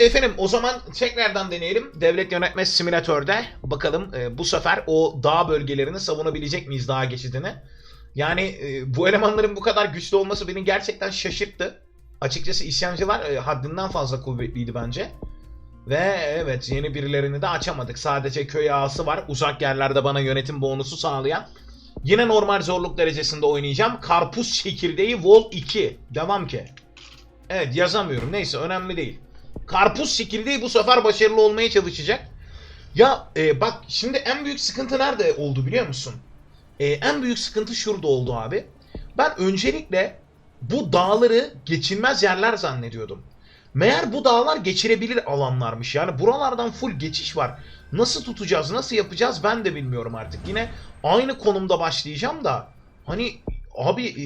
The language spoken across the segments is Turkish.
Efendim o zaman tekrardan deneyelim. Devlet yönetme simülatörde bakalım e, bu sefer o dağ bölgelerini savunabilecek miyiz dağ geçidini? Yani e, bu elemanların bu kadar güçlü olması beni gerçekten şaşırttı. Açıkçası isyancılar e, haddinden fazla kuvvetliydi bence. Ve evet yeni birilerini de açamadık. Sadece köy ağası var. Uzak yerlerde bana yönetim bonusu sağlayan. Yine normal zorluk derecesinde oynayacağım. Karpuz çekirdeği Vol 2. Devam ki. Evet yazamıyorum. Neyse önemli değil. Karpuz çekirdeği bu sefer başarılı olmaya çalışacak. Ya e, bak şimdi en büyük sıkıntı nerede oldu biliyor musun? E, en büyük sıkıntı şurada oldu abi. Ben öncelikle bu dağları geçilmez yerler zannediyordum. Meğer bu dağlar geçirebilir alanlarmış. Yani buralardan full geçiş var. Nasıl tutacağız, nasıl yapacağız ben de bilmiyorum artık. Yine aynı konumda başlayacağım da hani abi e,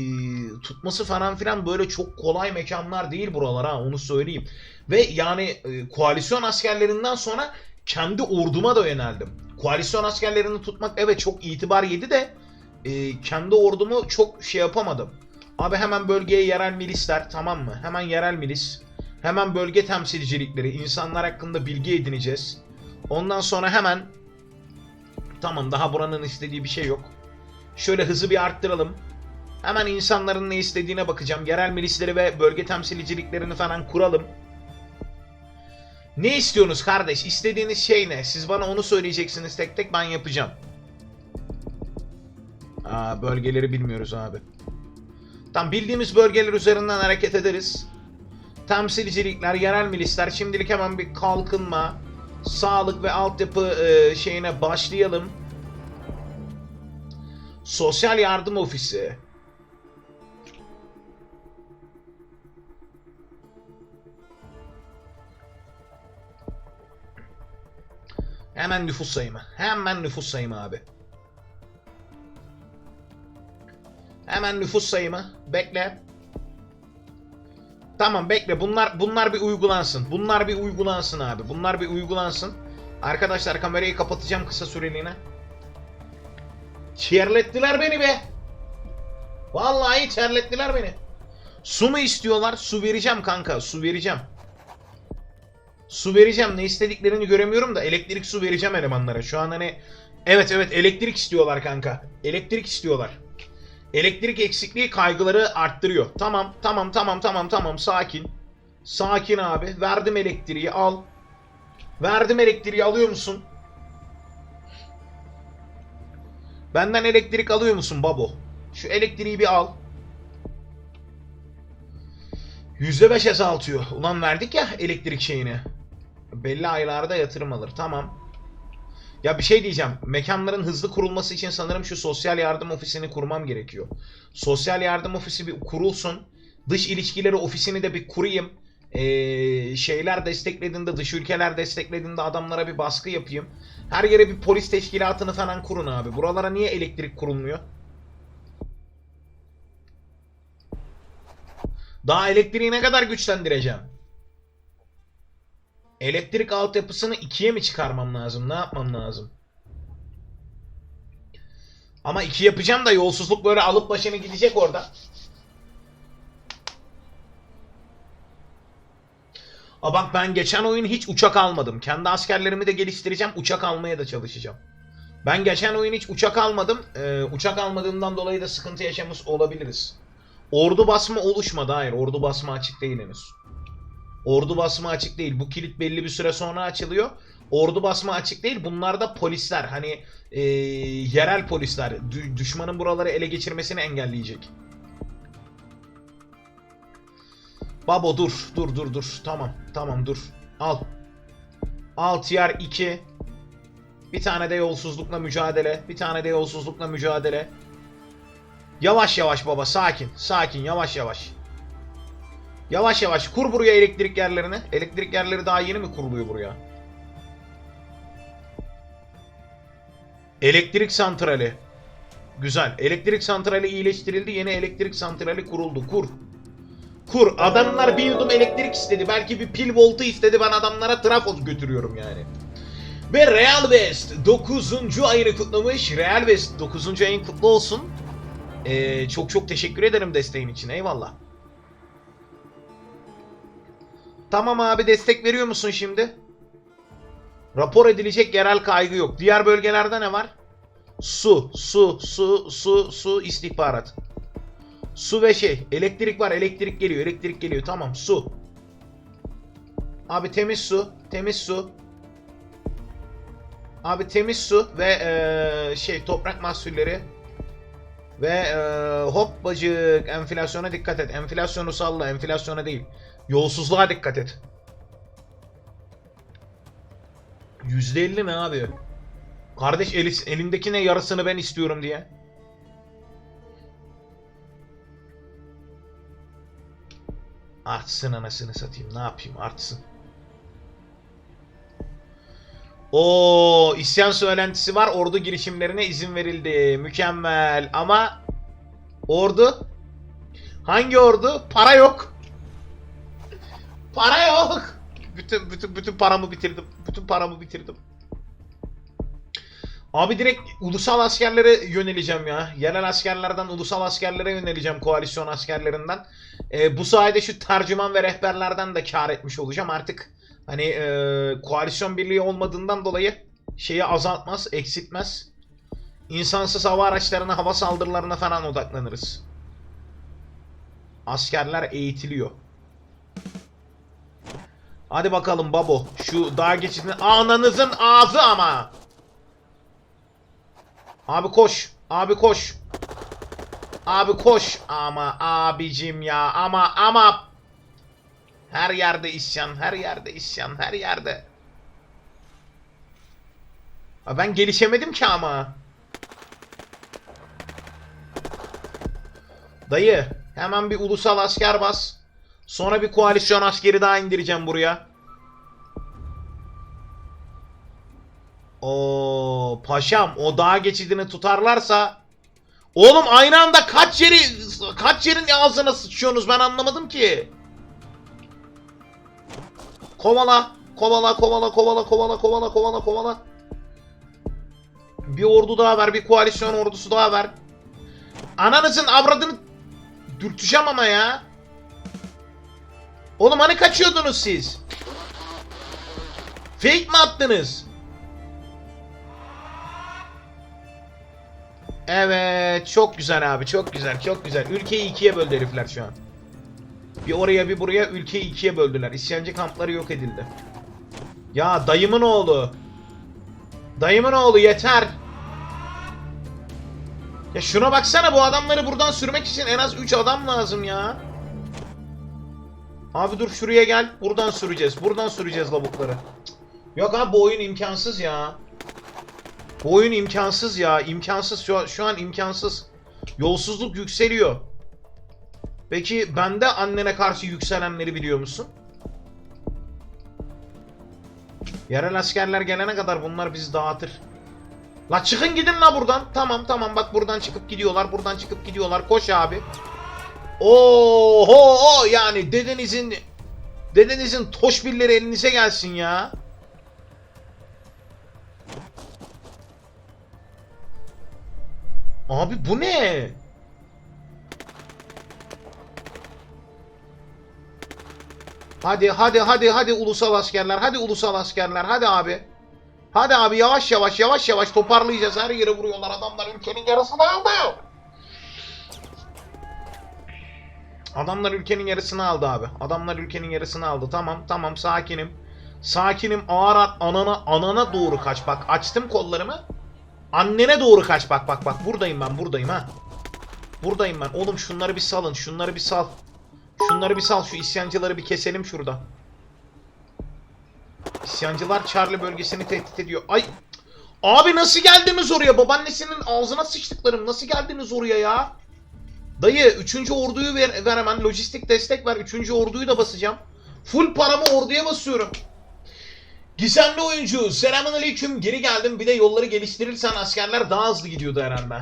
tutması falan filan böyle çok kolay mekanlar değil buralar ha onu söyleyeyim. Ve yani e, koalisyon askerlerinden sonra kendi orduma da yöneldim. Koalisyon askerlerini tutmak evet çok itibar yedi de e, kendi ordumu çok şey yapamadım. Abi hemen bölgeye yerel milisler tamam mı? Hemen yerel milis. Hemen bölge temsilcilikleri, insanlar hakkında bilgi edineceğiz. Ondan sonra hemen tamam daha buranın istediği bir şey yok. Şöyle hızı bir arttıralım. Hemen insanların ne istediğine bakacağım. Yerel milisleri ve bölge temsilciliklerini falan kuralım. Ne istiyorsunuz kardeş? İstediğiniz şey ne? Siz bana onu söyleyeceksiniz tek tek ben yapacağım. Aa, bölgeleri bilmiyoruz abi. Tam bildiğimiz bölgeler üzerinden hareket ederiz. Temsilcilikler, yerel milisler şimdilik hemen bir kalkınma, sağlık ve altyapı e, şeyine başlayalım. Sosyal yardım ofisi. Hemen nüfus sayımı. Hemen nüfus sayımı abi. Hemen nüfus sayımı. Bekle. Tamam bekle. Bunlar bunlar bir uygulansın. Bunlar bir uygulansın abi. Bunlar bir uygulansın. Arkadaşlar kamerayı kapatacağım kısa süreliğine. Çerlettiler beni be. Vallahi terlettiler beni. Su mu istiyorlar? Su vereceğim kanka. Su vereceğim. Su vereceğim. Ne istediklerini göremiyorum da elektrik su vereceğim elemanlara. Şu an hani evet evet elektrik istiyorlar kanka. Elektrik istiyorlar. Elektrik eksikliği kaygıları arttırıyor. Tamam, tamam, tamam, tamam, tamam. Sakin. Sakin abi. Verdim elektriği al. Verdim elektriği alıyor musun? Benden elektrik alıyor musun babo? Şu elektriği bir al. %5 azaltıyor. Ulan verdik ya elektrik şeyini. Belli aylarda yatırım alır. Tamam. Ya bir şey diyeceğim. Mekanların hızlı kurulması için sanırım şu sosyal yardım ofisini kurmam gerekiyor. Sosyal yardım ofisi bir kurulsun. Dış ilişkileri ofisini de bir kurayım. Ee, şeyler desteklediğinde, dış ülkeler desteklediğinde adamlara bir baskı yapayım. Her yere bir polis teşkilatını falan kurun abi. Buralara niye elektrik kurulmuyor? Daha elektriği ne kadar güçlendireceğim? Elektrik altyapısını ikiye mi çıkarmam lazım? Ne yapmam lazım? Ama iki yapacağım da yolsuzluk böyle alıp başını gidecek orada. A bak ben geçen oyun hiç uçak almadım. Kendi askerlerimi de geliştireceğim. Uçak almaya da çalışacağım. Ben geçen oyun hiç uçak almadım. Ee, uçak almadığımdan dolayı da sıkıntı yaşamış olabiliriz. Ordu basma oluşmadı. Hayır ordu basma açık değil henüz. Ordu basma açık değil. Bu kilit belli bir süre sonra açılıyor. Ordu basma açık değil. Bunlar da polisler. Hani e, yerel polisler. Dü- düşmanın buraları ele geçirmesini engelleyecek. Babo dur. Dur dur dur. Tamam. Tamam dur. Al. Al tier 2. Bir tane de yolsuzlukla mücadele. Bir tane de yolsuzlukla mücadele. Yavaş yavaş baba sakin. Sakin yavaş yavaş. Yavaş yavaş kur buraya elektrik yerlerini. Elektrik yerleri daha yeni mi kuruluyor buraya? Elektrik santrali. Güzel. Elektrik santrali iyileştirildi. Yeni elektrik santrali kuruldu. Kur. Kur. Adamlar bir yudum elektrik istedi. Belki bir pil voltu istedi. Ben adamlara trafoz götürüyorum yani. Ve Real West 9. ayını kutlamış. Real West 9. ayın kutlu olsun. Ee, çok çok teşekkür ederim desteğin için. Eyvallah. Tamam abi destek veriyor musun şimdi? Rapor edilecek yerel kaygı yok. Diğer bölgelerde ne var? Su, su, su, su, su, istihbarat. Su ve şey. Elektrik var. Elektrik geliyor. Elektrik geliyor. Tamam. Su. Abi temiz su. Temiz su. Abi temiz su ve eee, şey toprak mahsulleri. Ve eee hop bacık enflasyona dikkat et. Enflasyonu salla. Enflasyona değil. Yolsuzluğa dikkat et. %50 mi abi? Kardeş eli, elindeki ne yarısını ben istiyorum diye. Artsın anasını satayım. Ne yapayım? Artsın. O isyan söylentisi var. Ordu girişimlerine izin verildi. Mükemmel. Ama ordu hangi ordu? Para yok. Para yok. Bütün bütün bütün paramı bitirdim. Bütün paramı bitirdim. Abi direkt ulusal askerlere yöneleceğim ya. Yerel askerlerden ulusal askerlere yöneleceğim koalisyon askerlerinden. Ee, bu sayede şu tercüman ve rehberlerden de kar etmiş olacağım. Artık hani e, koalisyon birliği olmadığından dolayı şeyi azaltmaz, eksiltmez. İnsansız hava araçlarına, hava saldırılarına falan odaklanırız. Askerler eğitiliyor. Hadi bakalım babo. Şu dağ geçidini ananızın ağzı ama. Abi koş. Abi koş. Abi koş. Ama abicim ya. Ama ama. Her yerde isyan. Her yerde isyan. Her yerde. Ha, Ben gelişemedim ki ama. Dayı. Hemen bir ulusal asker bas. Sonra bir koalisyon askeri daha indireceğim buraya. O paşam o dağ geçidini tutarlarsa Oğlum aynı anda kaç yeri kaç yerin ağzına sıçıyorsunuz ben anlamadım ki. Kovala, kovala, kovala, kovala, kovala, kovala, kovala, kovala. Bir ordu daha ver, bir koalisyon ordusu daha ver. Ananızın avradını dürteceğim ama ya. Oğlum hani kaçıyordunuz siz? Fake mi attınız? Evet, çok güzel abi, çok güzel, çok güzel. Ülkeyi ikiye böldü herifler şu an. Bir oraya bir buraya ülkeyi ikiye böldüler. İsyancı kampları yok edildi. Ya dayımın oğlu. Dayımın oğlu yeter. Ya şuna baksana bu adamları buradan sürmek için en az 3 adam lazım ya. Abi dur şuraya gel. Buradan süreceğiz. Buradan süreceğiz lavukları. Cık. Yok abi bu oyun imkansız ya. Bu oyun imkansız ya. İmkansız. Şu şu an imkansız. Yolsuzluk yükseliyor. Peki bende annene karşı yükselenleri biliyor musun? Yerel askerler gelene kadar bunlar bizi dağıtır. La çıkın gidin la buradan. Tamam tamam bak buradan çıkıp gidiyorlar. Buradan çıkıp gidiyorlar. Koş abi. Oho yani dedenizin dedenizin toşbilleri elinize gelsin ya. Abi bu ne? Hadi hadi hadi hadi ulusal askerler. Hadi ulusal askerler. Hadi abi. Hadi abi yavaş yavaş yavaş yavaş toparlayacağız. Her yere vuruyorlar adamlar ülkenin yarısını aldı. Adamlar ülkenin yarısını aldı abi. Adamlar ülkenin yarısını aldı. Tamam tamam sakinim. Sakinim ağır at anana anana doğru kaç bak. Açtım kollarımı. Annene doğru kaç bak bak bak. Buradayım ben buradayım ha. Buradayım ben. Oğlum şunları bir salın. Şunları bir sal. Şunları bir sal. Şu isyancıları bir keselim şurada. İsyancılar Charlie bölgesini tehdit ediyor. Ay. Abi nasıl geldiniz oraya? Babaannesinin ağzına sıçtıklarım. Nasıl geldiniz oraya ya? Dayı 3. orduyu ver, ver hemen. Lojistik destek ver. 3. orduyu da basacağım. Full paramı orduya basıyorum. Gizemli oyuncu. Selamünaleyküm. Geri geldim. Bir de yolları geliştirirsen askerler daha hızlı gidiyordu herhalde.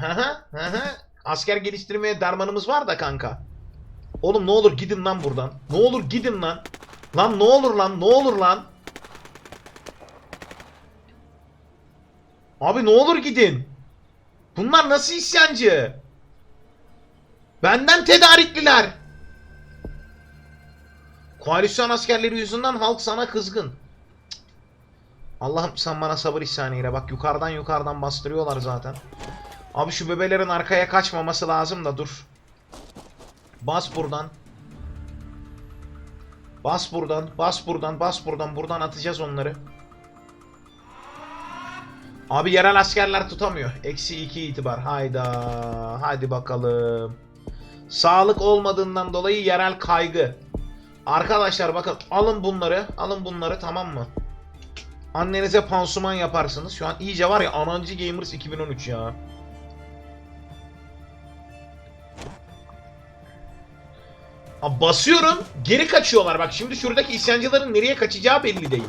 Asker geliştirmeye dermanımız var da kanka. Oğlum ne olur gidin lan buradan. Ne olur gidin lan. Lan ne olur lan ne olur lan. Abi ne olur gidin. Bunlar nasıl isyancı? Benden tedarikliler. Koalisyon askerleri yüzünden halk sana kızgın. Allah'ım sen bana sabır ihsan eyle. Bak yukarıdan yukarıdan bastırıyorlar zaten. Abi şu bebelerin arkaya kaçmaması lazım da dur. Bas buradan. Bas buradan, bas buradan, bas buradan. Buradan atacağız onları. Abi yerel askerler tutamıyor. Eksi 2 itibar. Hayda. Hadi bakalım. Sağlık olmadığından dolayı yerel kaygı. Arkadaşlar bakın alın bunları. Alın bunları tamam mı? Annenize pansuman yaparsınız. Şu an iyice var ya Anancı Gamers 2013 ya. Abi basıyorum. Geri kaçıyorlar. Bak şimdi şuradaki isyancıların nereye kaçacağı belli değil.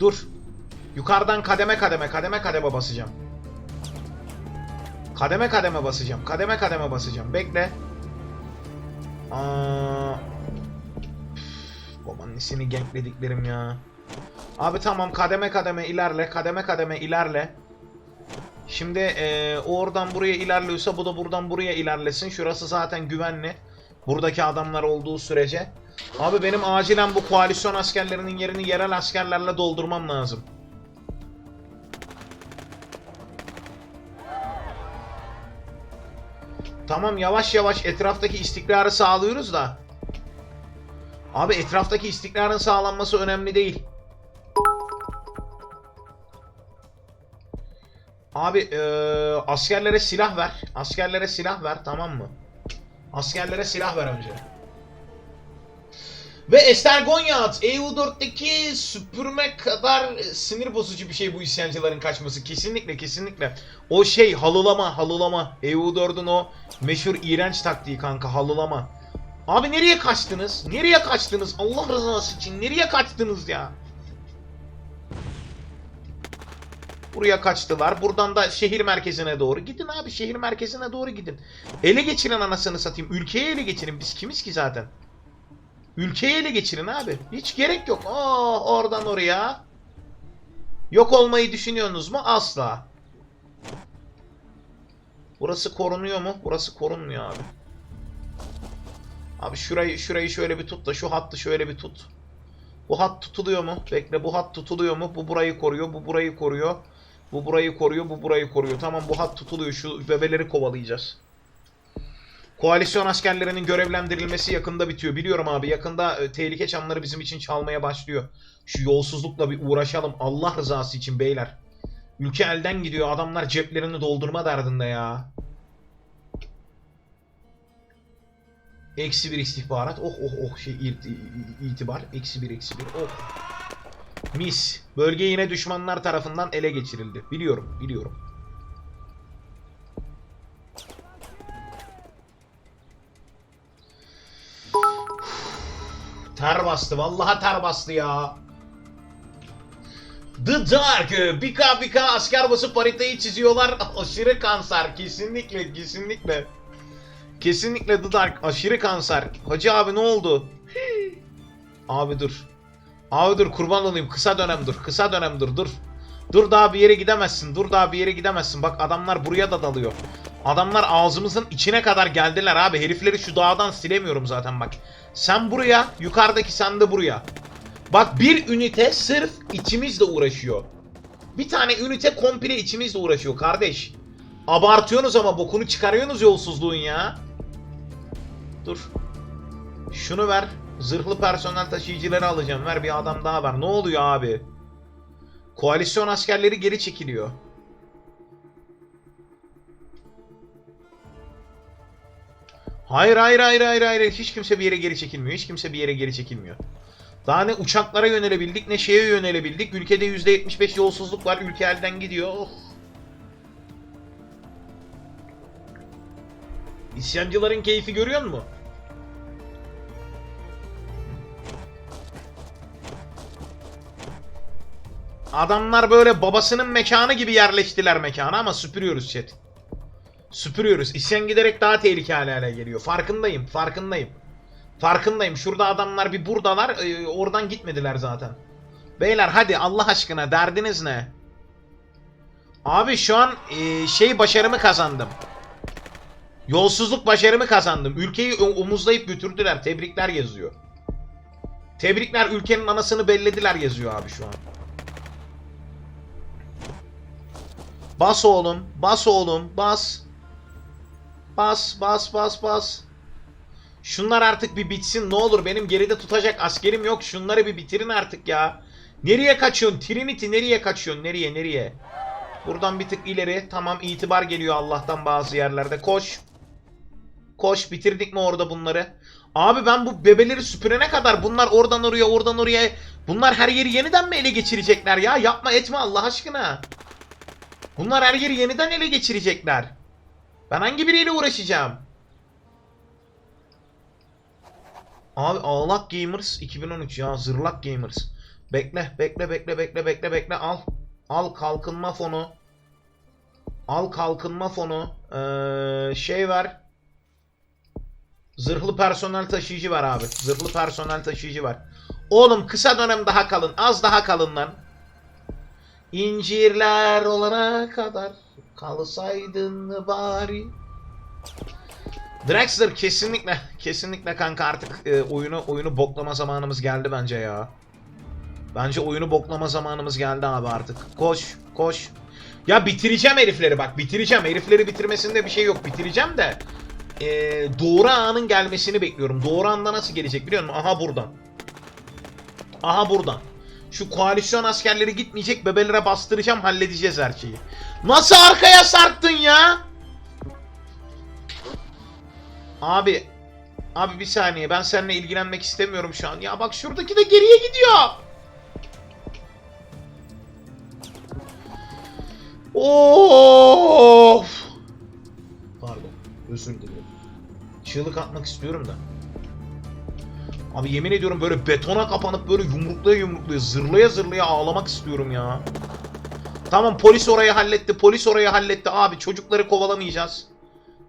Dur. Yukarıdan kademe kademe kademe kademe basacağım. Kademe kademe basacağım. Kademe kademe basacağım. Bekle. Aa. Babaannesini ganklediklerim ya. Abi tamam kademe kademe ilerle. Kademe kademe ilerle. Şimdi eee, o oradan buraya ilerliyorsa bu da buradan buraya ilerlesin. Şurası zaten güvenli. Buradaki adamlar olduğu sürece. Abi benim acilen bu koalisyon askerlerinin yerini yerel askerlerle doldurmam lazım. Tamam yavaş yavaş etraftaki istikrarı sağlıyoruz da. Abi etraftaki istikrarın sağlanması önemli değil. Abi eee, askerlere silah ver. Askerlere silah ver tamam mı? Askerlere silah ver önce. Ve Estergonyat EU4'teki süpürme kadar e, sinir bozucu bir şey bu isyancıların kaçması. Kesinlikle kesinlikle. O şey halılama halılama. EU4'ün o meşhur iğrenç taktiği kanka halılama. Abi nereye kaçtınız? Nereye kaçtınız? Allah rızası için nereye kaçtınız ya? Buraya kaçtılar. Buradan da şehir merkezine doğru. Gidin abi şehir merkezine doğru gidin. Ele geçirin anasını satayım. Ülkeyi ele geçirin. Biz kimiz ki zaten? Ülkeyi ele geçirin abi. Hiç gerek yok. Oo, oradan oraya. Yok olmayı düşünüyorsunuz mu? Asla. Burası korunuyor mu? Burası korunmuyor abi. Abi şurayı şurayı şöyle bir tut da şu hattı şöyle bir tut. Bu hat tutuluyor mu? Bekle bu hat tutuluyor mu? Bu burayı koruyor, bu burayı koruyor. Bu burayı koruyor, bu burayı koruyor. Tamam bu hat tutuluyor. Şu bebeleri kovalayacağız. Koalisyon askerlerinin görevlendirilmesi yakında bitiyor. Biliyorum abi yakında e, tehlike çanları bizim için çalmaya başlıyor. Şu yolsuzlukla bir uğraşalım. Allah rızası için beyler. Ülke elden gidiyor. Adamlar ceplerini doldurma derdinde ya. Eksi bir istihbarat. Oh oh oh şey itibar. Eksi bir eksi bir. Oh. Mis. Bölge yine düşmanlar tarafından ele geçirildi. Biliyorum biliyorum. Ter bastı. Vallahi ter bastı ya. The Dark. Bika bika asker basıp haritayı çiziyorlar. Aşırı kanser. Kesinlikle kesinlikle. Kesinlikle The Dark. Aşırı kanser. Hacı abi ne oldu? Abi dur. Abi dur kurban olayım. Kısa dönem dur. Kısa dönem dur. Dur. Dur daha bir yere gidemezsin. Dur daha bir yere gidemezsin. Bak adamlar buraya da dalıyor. Adamlar ağzımızın içine kadar geldiler abi. Herifleri şu dağdan silemiyorum zaten bak. Sen buraya, yukarıdaki sen de buraya. Bak bir ünite sırf içimizle uğraşıyor. Bir tane ünite komple içimizle uğraşıyor kardeş. Abartıyorsunuz ama bokunu çıkarıyorsunuz yolsuzluğun ya. Dur. Şunu ver. Zırhlı personel taşıyıcıları alacağım. Ver bir adam daha ver. Ne oluyor abi? Koalisyon askerleri geri çekiliyor. Hayır hayır hayır hayır hayır. Hiç kimse bir yere geri çekilmiyor. Hiç kimse bir yere geri çekilmiyor. Daha ne uçaklara yönelebildik ne şeye yönelebildik. Ülkede %75 yolsuzluk var. Ülke elden gidiyor. Oh. İsyancıların keyfi görüyor musun? Adamlar böyle babasının mekanı gibi yerleştiler mekana ama süpürüyoruz chat. Süpürüyoruz. İsyan giderek daha tehlikeli hale geliyor. Farkındayım, farkındayım. Farkındayım. Şurada adamlar bir buradalar. e, oradan gitmediler zaten. Beyler hadi Allah aşkına derdiniz ne? Abi şu an e, şey başarımı kazandım. Yolsuzluk başarımı kazandım. Ülkeyi omuzlayıp götürdüler. Tebrikler yazıyor. Tebrikler ülkenin anasını bellediler yazıyor abi şu an. Bas oğlum. Bas oğlum. Bas. Bas bas bas bas. Şunlar artık bir bitsin ne olur. Benim geride tutacak askerim yok. Şunları bir bitirin artık ya. Nereye kaçıyorsun? Trinity nereye kaçıyorsun? Nereye nereye? Buradan bir tık ileri. Tamam itibar geliyor Allah'tan bazı yerlerde. Koş. Koş bitirdik mi orada bunları? Abi ben bu bebeleri süpürene kadar bunlar oradan oraya oradan oraya bunlar her yeri yeniden mi ele geçirecekler ya? Yapma etme Allah aşkına. Bunlar her yeri yeniden ele geçirecekler. Ben hangi biriyle uğraşacağım? Abi Ağlak Gamers 2013 ya Zırlak Gamers. Bekle bekle bekle bekle bekle bekle al. Al kalkınma fonu. Al kalkınma fonu. Ee, şey var. Zırhlı personel taşıyıcı var abi. Zırhlı personel taşıyıcı var. Oğlum kısa dönem daha kalın. Az daha kalın lan. İncirler olana kadar kalsaydın bari. Drexler kesinlikle kesinlikle kanka artık e, oyunu oyunu boklama zamanımız geldi bence ya. Bence oyunu boklama zamanımız geldi abi artık. Koş, koş. Ya bitireceğim herifleri bak bitireceğim. Herifleri bitirmesinde bir şey yok. Bitireceğim de e, doğru anın gelmesini bekliyorum. Doğru anda nasıl gelecek biliyor musun? Aha buradan. Aha buradan. Şu koalisyon askerleri gitmeyecek bebelere bastıracağım halledeceğiz her şeyi. Nasıl arkaya sarktın ya? Abi. Abi bir saniye ben seninle ilgilenmek istemiyorum şu an. Ya bak şuradaki de geriye gidiyor. Of. Pardon. Özür dilerim. Çığlık atmak istiyorum da. Abi yemin ediyorum böyle betona kapanıp böyle yumruklaya yumruklaya zırlaya zırlaya ağlamak istiyorum ya. Tamam polis orayı halletti. Polis orayı halletti. Abi çocukları kovalamayacağız.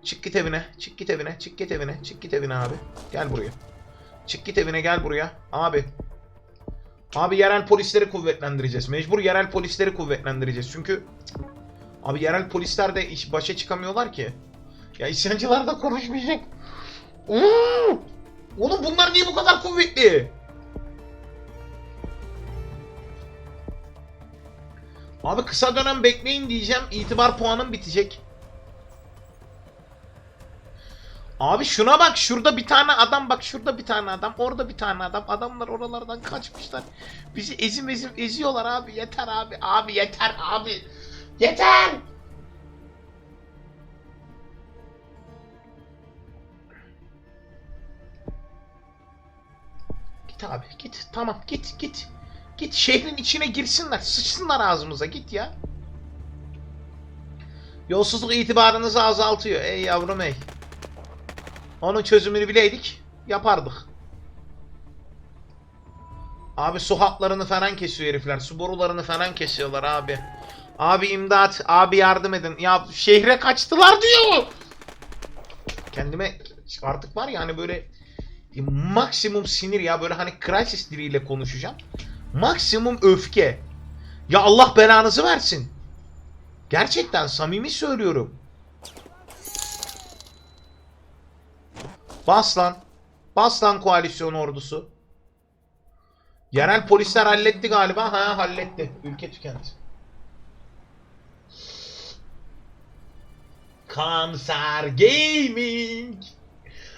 Çık git evine. Çık git evine. Çık git evine. Çık git evine abi. Gel buraya. Çık git evine gel buraya. Abi. Abi yerel polisleri kuvvetlendireceğiz. Mecbur yerel polisleri kuvvetlendireceğiz. Çünkü abi yerel polisler de iş başa çıkamıyorlar ki. Ya isyancılar da konuşmayacak. Oo! Oğlum bunlar niye bu kadar kuvvetli? Abi kısa dönem bekleyin diyeceğim. İtibar puanım bitecek. Abi şuna bak şurada bir tane adam bak şurada bir tane adam orada bir tane adam adamlar oralardan kaçmışlar bizi ezim ezim eziyorlar abi yeter abi abi yeter abi yeter Git abi git tamam git git git şehrin içine girsinler sıçsınlar ağzımıza git ya Yolsuzluk itibarınızı azaltıyor ey yavrum ey onun çözümünü bileydik yapardık. Abi su hatlarını falan kesiyor herifler. Su borularını falan kesiyorlar abi. Abi imdat. Abi yardım edin. Ya şehre kaçtılar diyor. Kendime artık var ya hani böyle maksimum sinir ya böyle hani crisis diliyle konuşacağım. Maksimum öfke. Ya Allah belanızı versin. Gerçekten samimi söylüyorum. Bas lan. Bas lan koalisyon ordusu. Yerel polisler halletti galiba. Ha halletti. Ülke tükendi. Kanser Gaming.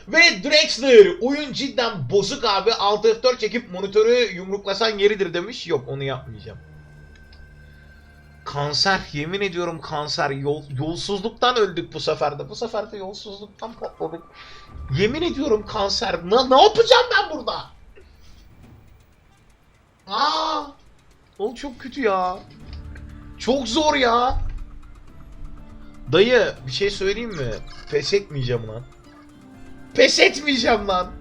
Ve Drexler oyun cidden bozuk abi. Alt F4 çekip monitörü yumruklasan yeridir demiş. Yok onu yapmayacağım. Kanser yemin ediyorum kanser yol, yolsuzluktan öldük bu sefer de. Bu sefer de yolsuzluktan patladık. Yemin ediyorum kanser. Ne, ne yapacağım ben burada? Aa! O çok kötü ya. Çok zor ya. Dayı bir şey söyleyeyim mi? Pes etmeyeceğim lan. Pes etmeyeceğim lan.